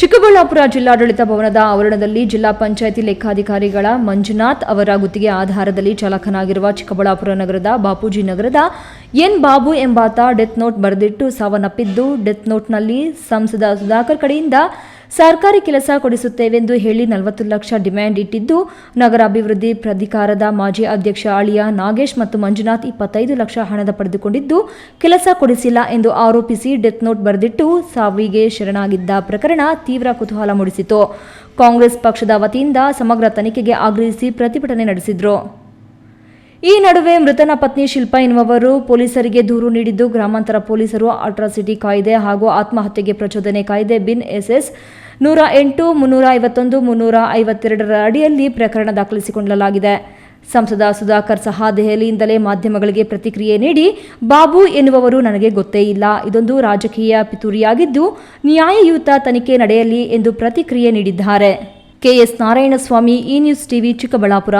ಚಿಕ್ಕಬಳ್ಳಾಪುರ ಜಿಲ್ಲಾಡಳಿತ ಭವನದ ಆವರಣದಲ್ಲಿ ಜಿಲ್ಲಾ ಪಂಚಾಯಿತಿ ಲೆಕ್ಕಾಧಿಕಾರಿಗಳ ಮಂಜುನಾಥ್ ಅವರ ಗುತ್ತಿಗೆ ಆಧಾರದಲ್ಲಿ ಚಾಲಕನಾಗಿರುವ ಚಿಕ್ಕಬಳ್ಳಾಪುರ ನಗರದ ಬಾಪೂಜಿ ನಗರದ ಎನ್ ಬಾಬು ಎಂಬಾತ ಡೆತ್ ನೋಟ್ ಬರೆದಿಟ್ಟು ಸಾವನ್ನಪ್ಪಿದ್ದು, ಡೆತ್ ನೋಟ್ನಲ್ಲಿ ಸಂಸದ ಸುಧಾಕರ್ ಕಡೆಯಿಂದ ಸರ್ಕಾರಿ ಕೆಲಸ ಕೊಡಿಸುತ್ತೇವೆಂದು ಹೇಳಿ ನಲವತ್ತು ಲಕ್ಷ ಡಿಮ್ಯಾಂಡ್ ಇಟ್ಟಿದ್ದು, ನಗರಾಭಿವೃದ್ಧಿ ಪ್ರಾಧಿಕಾರದ ಮಾಜಿ ಅಧ್ಯಕ್ಷ ಅಳಿಯ ನಾಗೇಶ್ ಮತ್ತು ಮಂಜುನಾಥ್ ಇಪ್ಪತ್ತೈದು ಲಕ್ಷ ಹಣದ ಪಡೆದುಕೊಂಡಿದ್ದು, ಕೆಲಸ ಕೊಡಿಸಿಲ್ಲ ಎಂದು ಆರೋಪಿಸಿ ಡೆತ್ ನೋಟ್ ಬರೆದಿಟ್ಟು ಸಾವಿಗೆ ಶರಣಾಗಿದ್ದ ಪ್ರಕರಣ ತೀವ್ರ ಕುತೂಹಲ ಮೂಡಿಸಿತು. ಕಾಂಗ್ರೆಸ್ ಪಕ್ಷದ ವತಿಯಿಂದ ಸಮಗ್ರ ತನಿಖೆಗೆ ಆಗ್ರಹಿಸಿ ಪ್ರತಿಭಟನೆ ನಡೆಸಿದ್ರು. ಈ ನಡುವೆ ಮೃತನ ಪತ್ನಿ ಶಿಲ್ಪಾ ಎನ್ನುವವರು ಪೊಲೀಸರಿಗೆ ದೂರು ನೀಡಿದ್ದು ಗ್ರಾಮಾಂತರ ಪೊಲೀಸರು ಅಟ್ರಾಸಿಟಿ ಕಾಯ್ದೆ ಹಾಗೂ ಆತ್ಮಹತ್ಯೆಗೆ ಪ್ರಚೋದನೆ ಕಾಯ್ದೆ ಬಿನ್ ಎಸ್ಎಸ್ ನೂರ ಎಂಟು, ಮುನ್ನೂರ ಐವತ್ತೊಂದು, ಮುನ್ನೂರ ಐವತ್ತೆರಡರ ಅಡಿಯಲ್ಲಿ ಪ್ರಕರಣ ದಾಖಲಿಸಿಕೊಳ್ಳಲಾಗಿದೆ. ಸಂಸದ ಸುಧಾಕರ್ ಸಹ ದೆಹಲಿಯಿಂದಲೇ ಮಾಧ್ಯಮಗಳಿಗೆ ಪ್ರತಿಕ್ರಿಯೆ ನೀಡಿ, ಬಾಬು ಎನ್ನುವವರು ನನಗೆ ಗೊತ್ತೇ ಇಲ್ಲ. ಇದೊಂದು ರಾಜಕೀಯ ಪಿತೂರಿಯಾಗಿದ್ದು, ನ್ಯಾಯಯುತ ತನಿಖೆ ನಡೆಯಲಿ ಎಂದು ಪ್ರತಿಕ್ರಿಯೆ ನೀಡಿದ್ದಾರೆ. KS Narayanaswamy, E news TV Chikkaballapur.